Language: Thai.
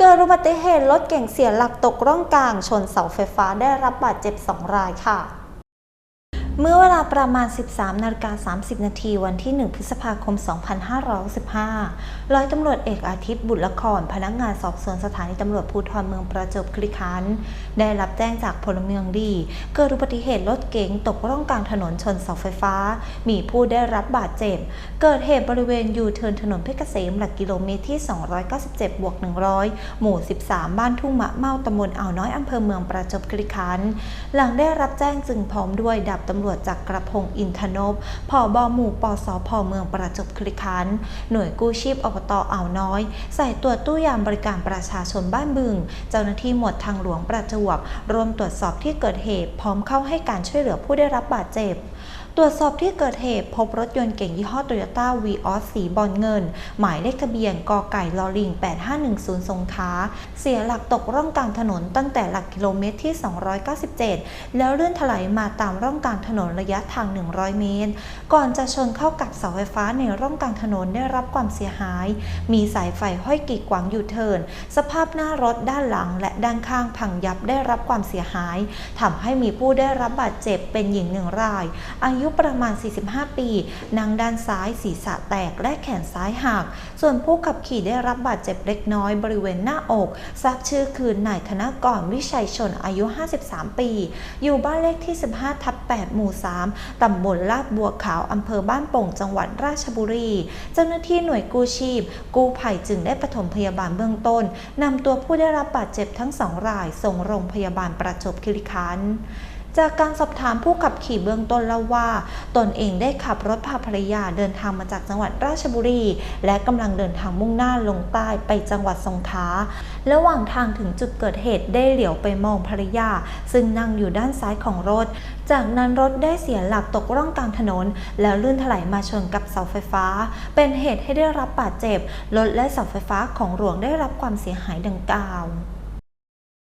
เกิดอุบัติเหตุรถเก่งเสียหลักตกร่องกลาง ชนเสาไฟฟ้าได้รับบาดเจ็บ 2 รายค่ะ เมื่อเวลาประมาณ 13นาฬิกา30 นาทีวันที่ 1 พฤษภาคม 2565ร้อยตำรวจเอกอาทิตย์บุตรละคร พนักงานสอบสวนสถานีตำรวจภูธรเมืองประจวบคีรีขันธ์ได้รับแจ้งจากพลเมืองดี เกิดอุบัติเหตุรถเก๋งตกร่องกลางถนนชนเสาไฟฟ้า มีผู้ได้รับบาดเจ็บ เกิดเหตุบริเวณยูเทิร์นถนนเพชรเกษมหลักกิโลเมตรที่ 297บวก100 หมู่ 13 บ้านทุ่งมะเมาตำบลอ่าวน้อยอำเภอเมืองประจวบคีรีขันธ์หลังได้รับแจ้งจึงพร้อมด้วยดับตำรวจวจจากกระพงอินทนพผอบอหมู่ปสพเมืองประจบคลิคันหน่วยกู้ชีพอบตอ่าวน้อย ใส่ตรวจตู้ยามบริการประชาชนบ้านบึง เจ้าหน้าที่หมวดทางหลวงประจวบรวมตรวจสอบที่เกิดเหตุพร้อมเข้าให้การช่วยเหลือผู้ได้รับบาดเจ็บ ตรวจสอบที่เกิดเหตุพบรถยนต์เก่งยี่ห้อโตโยต้าวีออสสีบอลเงิน หมายเลขทะเบียนกไก่ลอลิง 8510 สงขาเสียหลักตกร่องกลางถนนตั้งแต่หลักกิโลเมตรที่ 297 แล้วเลื่อนถลายมาตามร่องกลางถนนระยะทาง 100 เมตร ก่อนจะชนเข้ากับเสาไฟฟ้าในร่องกลางถนนได้รับความเสียหาย มีสายไฟห้อยกีดขวางอยู่เทิน สภาพหน้ารถด้านหลังและด้านข้างพังยับได้รับความเสียหายทำให้มีผู้ได้รับบาดเจ็บเป็นหญิงหนึ่งราย อายุุประมาณ 45 ปีนั่งด้านซ้ายศีรษะแตกและแขนซ้ายหัก ส่วนผู้ขับขี่ได้รับบาดเจ็บเล็กน้อยบริเวณหน้าอก ทราบชื่อคือนายธนกรวิชัยชนอายุ 53 ปี อยู่บ้านเลขที่ 15 ทับ 8 หมู่ 3 ตำบลลาดบัวขาว อำเภอบ้านโป่ง จังหวัดราชบุรี เจ้าหน้าที่หน่วยกู้ชีพ กู้ภัยจึงได้ปฐมพยาบาลเบื้องต้นนำตัวผู้ได้รับบาดเจ็บทั้งสองรายส่งโรงพยาบาลประจวบคีรีขันธ์ จากการสอบถามผู้ขับขี่เบื้องต้นเล่าว่า ตนเองได้ขับรถพาภรรยาเดินทางมาจากจังหวัดราชบุรี และกำลังเดินทางมุ่งหน้าลงใต้ไปจังหวัดสงขลาระหว่างทางถึงจุดเกิดเหตุได้เหลียวไปมองภรรยา ซึ่งนั่งอยู่ด้านซ้ายของรถ จากนั้นรถได้เสียหลักตกร่องกลางถนน แล้วลื่นถลายมาชนกับเสาไฟฟ้า เป็นเหตุให้ได้รับบาดเจ็บรถและเสาไฟฟ้าของหลวงได้รับความเสียหายดังกล่าว